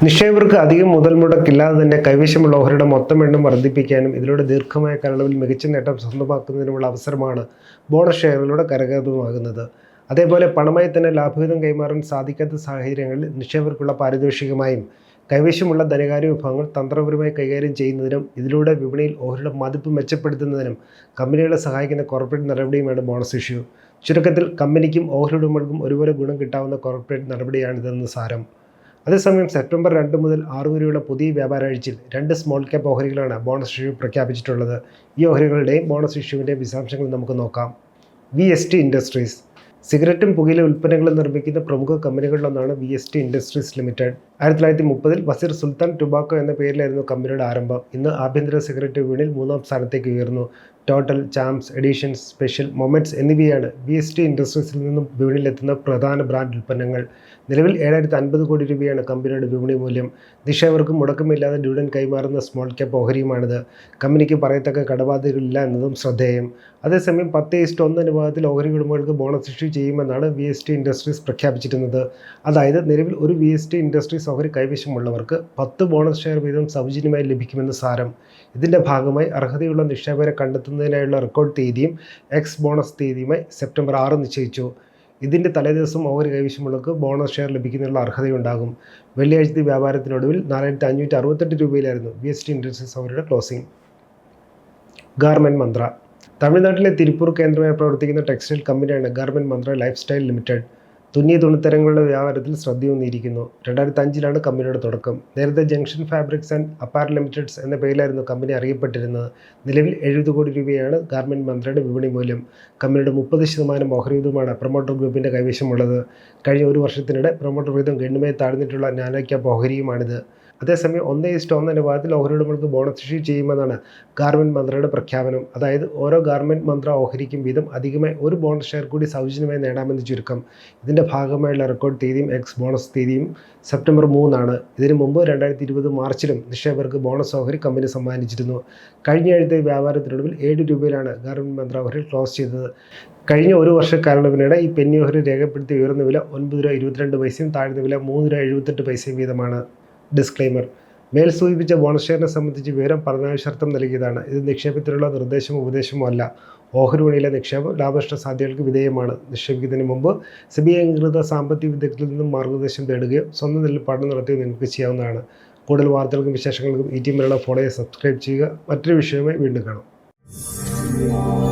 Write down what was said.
നിക്ഷേപകർക്ക് അധികം മുതൽ മുടക്കില്ലാതെ തന്നെ കൈവശമുള്ള ഓഹരിയുടെ മൊത്തം എണ്ണം വർദ്ധിപ്പിക്കാനും ഇതിലൂടെ ദീർഘമായ കാലയളവിൽ മികച്ച നേട്ടം സ്വന്തമാക്കുന്നതിനുമുള്ള അവസരമാണ് ബോണസ് ഷെയറുകളുടെ കരകതമാകുന്നത് അതേപോലെ പണമായി തന്നെ ലാഭവിധം കൈമാറാൻ സാധിക്കാത്ത സാഹചര്യങ്ങളിൽ നിക്ഷേപകർക്കുള്ള പാരിതോഷികമായും കൈവശമുള്ള ധനകാര്യ വിഭവങ്ങൾ തന്ത്രപരമായി കൈകാര്യം ചെയ്യുന്നതിനും ഇതിലൂടെ വിപണിയിൽ ഓഹരിയുടെ മതിപ്പ് മെച്ചപ്പെടുത്തുന്നതിനും കമ്പനികളെ സഹായിക്കുന്ന കോർപ്പറേറ്റ് നടപടിയുമാണ് ബോണസ് ഇഷ്യൂ. ചുരുക്കത്തിൽ കമ്പനിക്കും ഓഹരി ഉടമകൾക്കും ഒരുപോലെ ഗുണം കിട്ടാവുന്ന കോർപ്പറേറ്റ് നടപടിയാണിതെന്ന് സാരം. അതേസമയം സെപ്റ്റംബർ രണ്ട് മുതൽ ആറ് വരെയുള്ള പുതിയ വ്യാപാരാഴ്ചയിൽ രണ്ട് സ്മോൾ ക്യാപ്പ് ഓഹരികളാണ് ബോണസ് ഇഷ്യൂ പ്രഖ്യാപിച്ചിട്ടുള്ളത്. ഈ ഓഹരികളുടെയും ബോണസ് ഇഷ്യൂവിന്റെയും വിശദാംശങ്ങൾ നമുക്ക് നോക്കാം. വി എസ് ടി ഇൻഡസ്ട്രീസ് സിഗരറ്റും പുകയിലെ ഉൽപ്പന്നങ്ങളും നിർമ്മിക്കുന്ന പ്രമുഖ കമ്പനികളിലൊന്നാണ് V S T industries limited ആയിരത്തി തൊള്ളായിരത്തി മുപ്പതിൽ വസീർ സുൽത്താൻ ടുബാക്കോ എന്ന പേരിലായിരുന്നു കമ്പനിയുടെ ആരംഭം. ഇന്ന് ആഭ്യന്തര സിഗരറ്റ് വീണിൽ മൂന്നാം സ്ഥാനത്തേക്ക് ഉയർന്നു. Total charms editions special moments എന്നിവയാണ് ബി എസ് ടി ഇൻഡസ്ട്രീസിൽ നിന്നും വിപണിയിലെത്തുന്ന പ്രധാന ബ്രാൻഡ് ഉൽപ്പന്നങ്ങൾ. നിലവിൽ ഏഴായിരത്തി അൻപത് കോടി രൂപയാണ് കമ്പനിയുടെ വിപണി മൂല്യം. നിക്ഷേപകർക്കും മുടക്കമില്ലാതെ ഡിവിഡൻ കൈമാറുന്ന സ്മോൾ ക്യാപ്പ് ഓഹരിയുമാണിത്. കമ്പനിക്ക് പറയത്തക്ക കടബാധ്യതകളില്ല എന്നതും ശ്രദ്ധേയം. അതേസമയം പത്ത് ഈസ്റ്റ് ഒന്ന് അനുപാതത്തിൽ ഓഹരി ഉടമകൾക്ക് ബോണസ് ഇഷ്യൂ ചെയ്യുമെന്നാണ് വി എസ് ടി ഇൻഡസ്ട്രീസ് പ്രഖ്യാപിച്ചിരുന്നത്. അതായത് നിലവിൽ ഒരു വി എസ് ടി ഇൻഡസ്ട്രീസ് ഓഹരി കൈവശമുള്ളവർക്ക് പത്ത് ബോണസ് ഷെയർ വീതം സൗജന്യമായി ലഭിക്കുമെന്ന് സാരം. ഇതിന്റെ ഭാഗമായി അർഹതയുള്ള നിക്ഷേപകരെ കണ്ടെത്തുന്നതിനായുള്ള റെക്കോർഡ് തീയതിയും എക്സ് ബോണസ് തീയതിയുമായി സെപ്റ്റംബർ ആറ് നിശ്ചയിച്ചു. ഇതിന്റെ തലേദിവസം ഓഹരി കൈവശമുള്ളവർക്ക് ബോണസ് ഷെയർ ലഭിക്കുന്നതിനുള്ള അർഹതയുണ്ടാകും. വെള്ളിയാഴ്ചത്തെ വ്യാപാരത്തിനൊടുവിൽ നാലായിരത്തി അഞ്ഞൂറ്റി അറുപത്തെട്ട് രൂപയിലായിരുന്നു ബി എസ് ടി ഇൻഡസ്ട്രീസ് അവരുടെ ക്ലോസിംഗ് ഗാർമെന്റ് മന്ത്ര തമിഴ്നാട്ടിലെ തിരുപ്പൂർ കേന്ദ്രമായി പ്രവർത്തിക്കുന്ന ടെക്സ്റ്റൈൽ കമ്പനിയാണ് garment Mantra life style limited തുന്നിയ തുണിത്തരങ്ങളുടെ വ്യാപാരത്തിൽ ശ്രദ്ധയൂന്നിയിരിക്കുന്നു. രണ്ടായിരത്തി അഞ്ചിലാണ് കമ്പനിയുടെ തുടക്കം. നേരത്തെ junction fabrics and apparel limiteds എന്ന പേരിലായിരുന്നു കമ്പനി അറിയപ്പെട്ടിരുന്നത്. നിലവിൽ എഴുപത് കോടി രൂപയാണ് ഗാർമെന്റ് മന്ത്രിയുടെ വിപണി മൂല്യം. കമ്പനിയുടെ മുപ്പത് ശതമാനം ഓഹരിയുതുമാണ് പ്രൊമോട്ടർ ഗ്രൂപ്പിന്റെ കൈവശമുള്ളത്. കഴിഞ്ഞ ഒരു വർഷത്തിനിടെ പ്രൊമോട്ടർ വീതം ഗണ്യമായി താഴ്ന്നിട്ടുള്ള നാനോ ക്യാപ്പ് ഓഹരിയുമാണിത്. അതേസമയം ഒന്നേ ഇസ്റ്റ് ഒന്ന് അനുപാതത്തിൽ ഓഹരി ഉടമകൾക്ക് ബോണസ് ഇഷ്യൂ ചെയ്യുമെന്നാണ് ഗാർമെന്റ് മന്ത്രിയുടെ പ്രഖ്യാപനം. അതായത് ഓരോ ഗാർമെന്റ് മന്ത്ര ഓഹരിക്കും വീതം അധികമായി ഒരു ബോണസ് ഷെയർ കൂടി സൗജന്യമായി നേടാമെന്ന് ചുരുക്കം. ഇതിന്റെ ഭാഗമായുള്ള റെക്കോർഡ് തീയതിയും എക്സ് ബോണസ് തീയതിയും സെപ്റ്റംബർ മൂന്നാണ്. ഇതിനു മുമ്പ് രണ്ടായിരത്തി ഇരുപത് മാർച്ചിലും നിക്ഷേപകർക്ക് ബോണസ് ഓഹരി കമ്പനി സമ്മാനിച്ചിരുന്നു. കഴിഞ്ഞ ആഴ്ചത്തെ വ്യാപാരത്തിനൊടുവിൽ ഏഴ് രൂപയിലാണ് ഗാർമെന്റ് മന്ത്ര ഓഹരി ക്ലോസ് ചെയ്തത്. കഴിഞ്ഞ ഒരു വർഷക്കാലയളവിനിടെ ഈ പെന്നി ഓഹരി രേഖപ്പെടുത്തിയ ഉയർന്ന വില ഒൻപത് രൂപ ഇരുപത്തിരണ്ട് പൈസയും താഴ്ന്ന വില മൂന്ന് രൂപ എഴുപത്തെട്ട് പൈസയും വീതമാണ്. ഡിസ്ക്ലെയിമർ മേൽ സൂചിപ്പിച്ച ബോണസ് ഷെയറിനെ സംബന്ധിച്ച് വിവരം പഠനാവശ്യർത്ഥം നൽകിയതാണ്. ഇത് നിക്ഷേപത്തിനുള്ള നിർദ്ദേശമോ ഉപദേശമോ അല്ല. ഓഹരി വിപണിയിലെ നിക്ഷേപം ലാഭനഷ്ട സാധ്യതകൾക്ക് വിധേയമാണ്. നിക്ഷേപിക്കുന്നതിന് മുമ്പ് സിബി അംഗീകൃത സാമ്പത്തിക വിദഗ്ധരിൽ നിന്നും മാർഗനിർദ്ദേശം തേടുകയോ സ്വന്തം നിലയിൽ പഠനം നടത്തുകയോ നിങ്ങൾക്ക് ചെയ്യാവുന്നതാണ്. കൂടുതൽ വാർത്തകൾക്കും വിശേഷങ്ങൾക്കും ഈ ടീമിലുള്ള ഫോളോയെ സബ്സ്ക്രൈബ് ചെയ്യുക. മറ്റൊരു വിഷയവുമായി വീണ്ടും കാണാം.